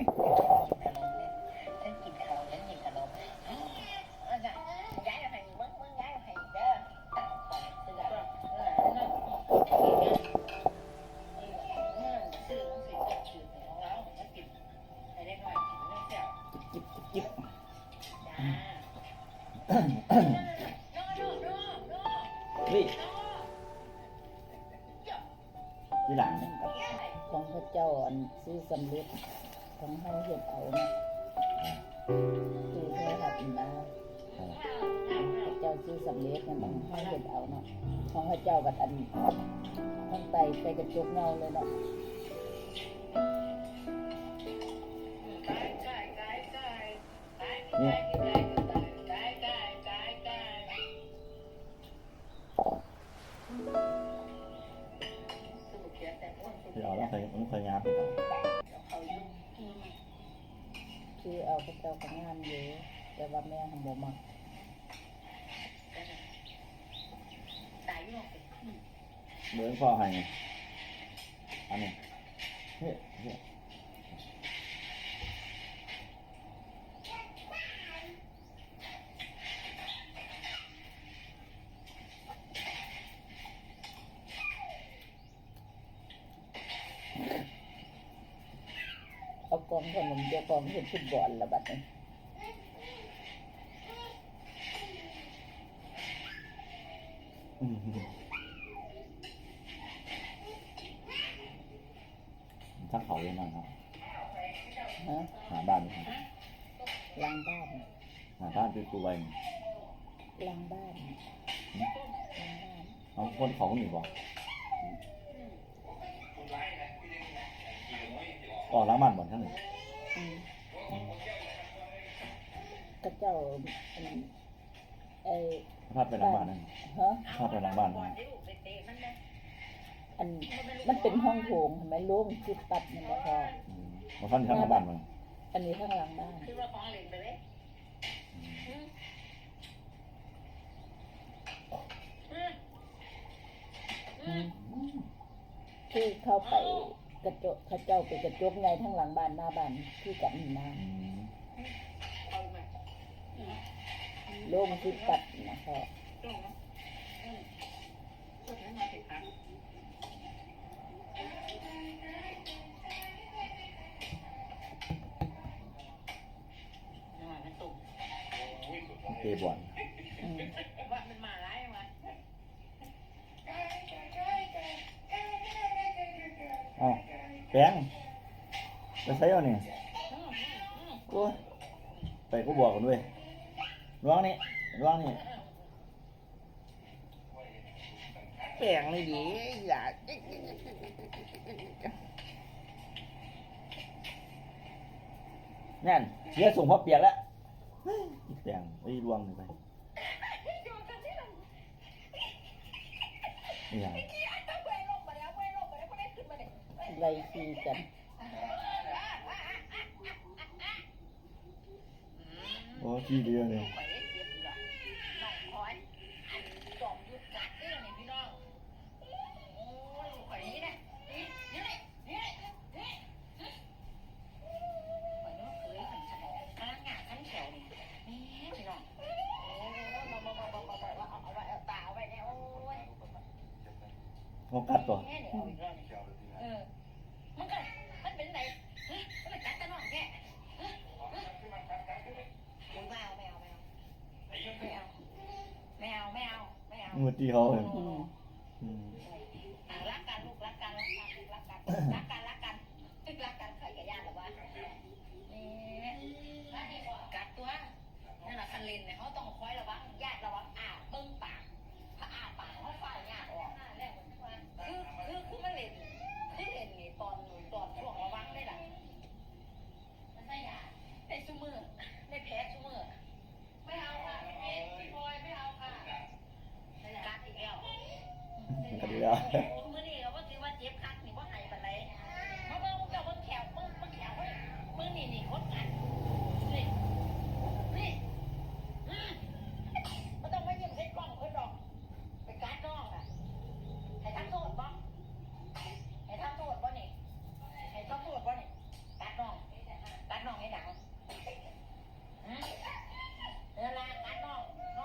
ขนมเล่นฉันกินข้าวฉันกินขนมอ่าอ่าน่ะย้ายมาให้มึงมึงย้ายมาให้เด้อตังไปซื้อละเออนั่นเออนั่นซื้อหนังสือกับชื่อของเรามากินให้ได้หน่อยกินไม่เสียว จิบจิบจิบ จ้าโน่โน่โน่ เฮ้ย โน่ ที่หลังเนี่ย ของพระเจ้าอันซื้อสำเร็จ ของเฮาเฮ็ดเอานะคือเท่ากับนะเจ้าซื้อสำเร็จนั่นของเฮาเฮ็ดเอาเนาะของพระเจ้ากับอันทั้งไตไปกระจกเงาเลยเนาะที่เอาแล้วเคยมันเคยงาไปต่อ คือเอาพระเจ้าก็งามอยู่แต่ว่าแม่หันบ่มักเหมือนพ่อให้ไงอันนี้เฮ้ยเฮ้ย ขนมเจ้ากองเฮ็ดฟุตบอลละบัดนี้อืมถ้าเขาเรียนนั่นครับฮะหาบ้านครับล้างบ้านหาบ้านคือตัวเองล้างบ้านล้างบ้านเอาคนเขาหนีบอกออกล้างบ้านบ่อนข้างหนึ่ง พระเจ้าอันไอ้พาดไปล้างบ้านนั่นฮะพาดไปล้างบ้านนั่นอันมันเป็นห้องโถงเห็นไหมโล่งจิบปัดมันก็พออืมมาท่านข้างบ้านมันอันนี้ข้างหลังบ้านคือว่าของเล่นไปเลยคือเข้าไปกระจกเขาเจ้าไปกระจกไงทั้งหลังบ้านหน้าบ้านคือกับนี่นะอืมเอามาโล่งจิบปัดนะพอตรงนะอืมพูดให้มาสิครับเตบอลอืมว่ามันมาร้ายมาเอ้แป้งไปใช้เอานี่โอ้ไปก็บอกกันด้วย ร้องนี่ร้องนี่แปลงเลยดีอย่านั่นเสียส่งพ่อเปียกแล้วอีแป้งไอ้ยรวงนี่ไปนี่ยังไรซีกันโอ้ขี้เดียวเนี่ย ข่อยได้เจ็บอยู่ละน้องคอยอันจอมยุดกัดเรื่องนี่พี่น้องโอ้ยข่อยนี่นะนี่นี่นี่นี่ข่อยน้องเคยขันฉลองกำลังงานขันแถวนี่นี่พี่น้องโอ้ยมามามามามามาเอาเอาไว้เอาตาเอาไว้เนี่ยโอ้ย งกัดตัวแค่เนี่ยเอาอีกแล้วนี่เออมันก็มันเป็นไหนเฮ้ยมันกัดตะน้องแค่เฮ้ยเฮ้ยโอ้ยไม่เอาไม่เอาไม่เอาไม่เอาไม่เอาไม่เอาไม่เอามือตีเขาเลย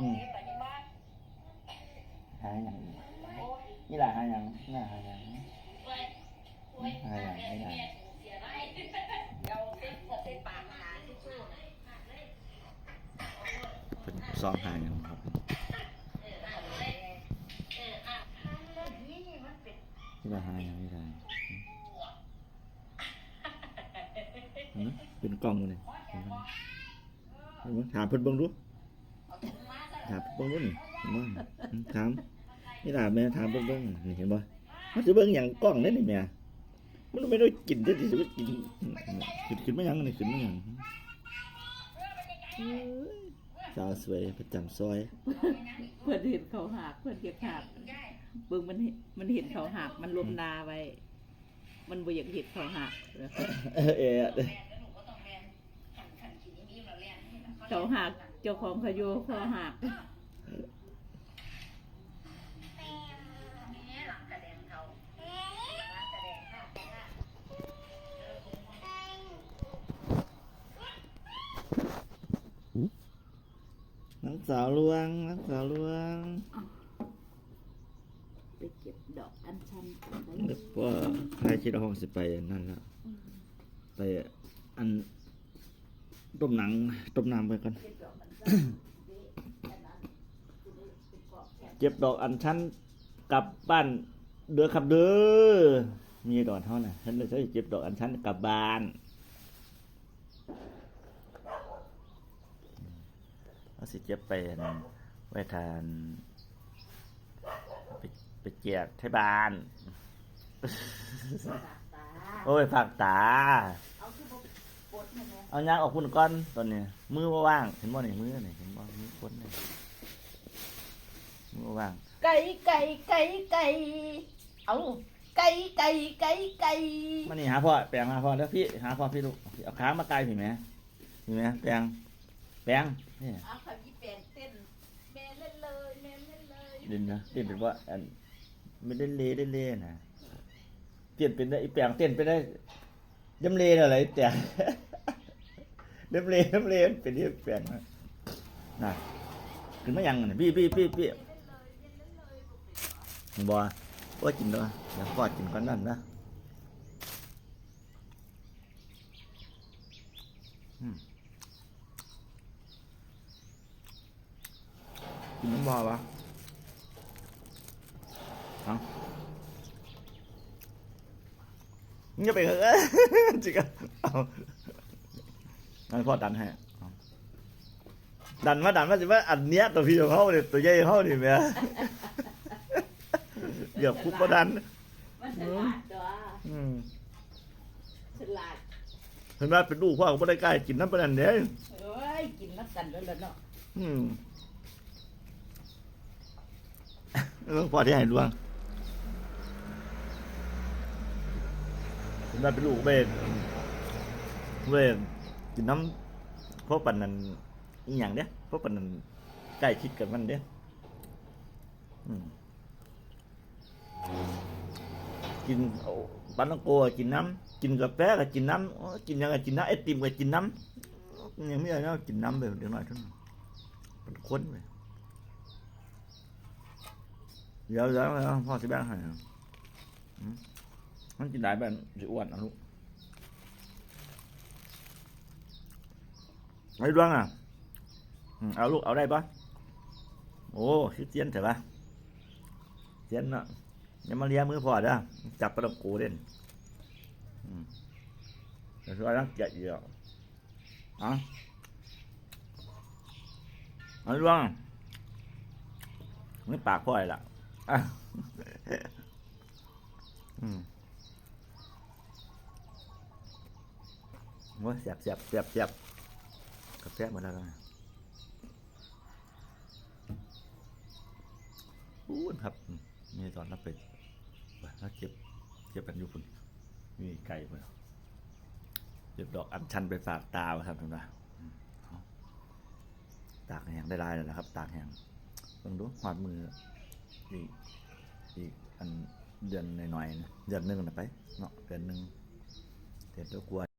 อืมเก็บไปนี่บ้านหาอย่างอีกนี่แหละหาอย่างนี่แหละหาอย่างเว้ยโอ้ยหาอย่างไม่ได้เสียได้เดี๋ยวเส้นเส้นปากหาทิชชู่หน่อยเป็นซองหาอย่างครับเอออะเลยเอออะนี่มันเป็นนี่แหละหาอย่างไม่ได้เป็นกล้องอยู่นี่เห็นไหมถามเพิ่อนเบิ่งดู เอาถุงมาซะ ถามเพิ่นเบิ่งดูนี่เห็นบ่อืมถามนี่ล่ะแม่ถามเพิ่นเบิ่งนี่เห็นบ่มันจะเบิ่งหยังกล้องเด้นี่แม่มันไม่ได้กินเด้สิว่ากินขึ้นขึ้นมาหยังนี่ขึ้นมาหยังเอ้ยสาวสวยประจำซอยเพื่อนเห็นเขาหักเพื่อนเก็บหักเบิ่งมันเห็นมันเห็นเขาหักมันลบนาไว้ มันบ่อยากเห็นเขาหักเออเออเขาหัก เจ้าของเขาโยเขาหักนังสาวลวงนังสาวลวงไปเก็บดอกอัญชันกันได้เดี๋ยวว่าใครคิดว่าห้องสิไปอันนั่นละไปอันต้มหนังต้มน้ำไปก่อน เก็บดอกอันชันกลับบ้านเด้อครับเด้อมีดอกเท่าน่ะฉันเลยจะเก็บดอกอันชันกลับบ้านเอาสิเก็บไปนไว้ทานไปไปแจกที่บ้าน โอ้ยฝากตา เอายางออกคุณก้อนตอนนี้มือบ่ว่างเห็นบ่นี่มือนี่เห็นบ่มือคนนี่มือบ่ว่างไก่ไก่ไก่ไก่เอาไก่ไก่ไก่ไก่มานี่หาพ่อแปลงหาพ่อแล้วพี่หาพ่อพี่ลูกเอาขามาไกลพี่แม่พี่แม่แปลงแปลงนี่เอาเขายี่แปลงเต้นแม่เล่นเลยแม่เล่นเลยดินนะเต้นเป็นว่าอันไม่ได้เล่ได้เล่นะเต้นเป็นได้อีแปลงเต้นไปได้ยำเลอะไรแต่ ยำเลยำเลมันเป็นที่แปลงนะน่ะขึ้นมายังพี่พี่พี่พี่บ่ว่ากินด้วยเดี๋ยวพ่อกินก่อนนั่นนะกินน้ำบ่ปะเอาเงียบไปเถอะจิกะเอา งั้นพ่อดันให้เอาดันมาดันมาสิว่าอันเนี้ยตัวพี่ของเขาเนี่ยตัวใหญ่ของเขาเนี่ยแม่เดี๋ยวคุบก็ดันมันฉลาดตัวอืมฉลาดเห็นว่าเป็นลูกพ่อก็ไม่ได้ใกล้กินน้ำปลาดันเด้เอ้ยกินนักกันแล้วล่ะเนาะอืมแล้วพ่อที่ให้ดวงเห็นว่าเป็นลูกเบนเวน กินน้ำเพราะปันนั้นอีหยังเด้เพราะปันนั้นใกล้ชิดกันมันเด้อืมกินเอาปันนโกกินน้ำกินกาแฟก็กินน้ำกินยังก็กินน้ำไอติมก็กินน้ำยังไม่ได้เนาะกินน้ำแบบเดี๋ยวหน่อยท่านั้นเป็นไปเดี๋ยวเดี๋ยวพ่อสิแบ่งให้มันกินได้แบบสิอ้วนอะลูก ไอ้ดวงอะเอาลูกเอาได้ปะโอ้ชื่อเจียนใช่ปะเจียนเนาะอย่ามาเลียมือพอด้จับปลาตองโกเด่นอืมเดี๋ยวช่วยรังเกียจอยู่อะเอะเอาดวงนี่ปากพ่อยล่ะอะอืมโอ้เสียบเสียบเสียบเสียบ กาแฟหมดแล้วนะอู้นครับมีตอนรับไปแล้วเก็บเก็บกันยู่พุ่นมีไก่มาเก็บดอกอัญชันไปฝากตาครับเห็นไหมตากแห้งได้ลายแล้วนะครับ ตากแห้งลองดูหอดมืออีกอีกอันเดือนหน่อยๆนะเดือนหนึ่งนะไปเนาะเดือนหนึ่งเดือนตัวกลัว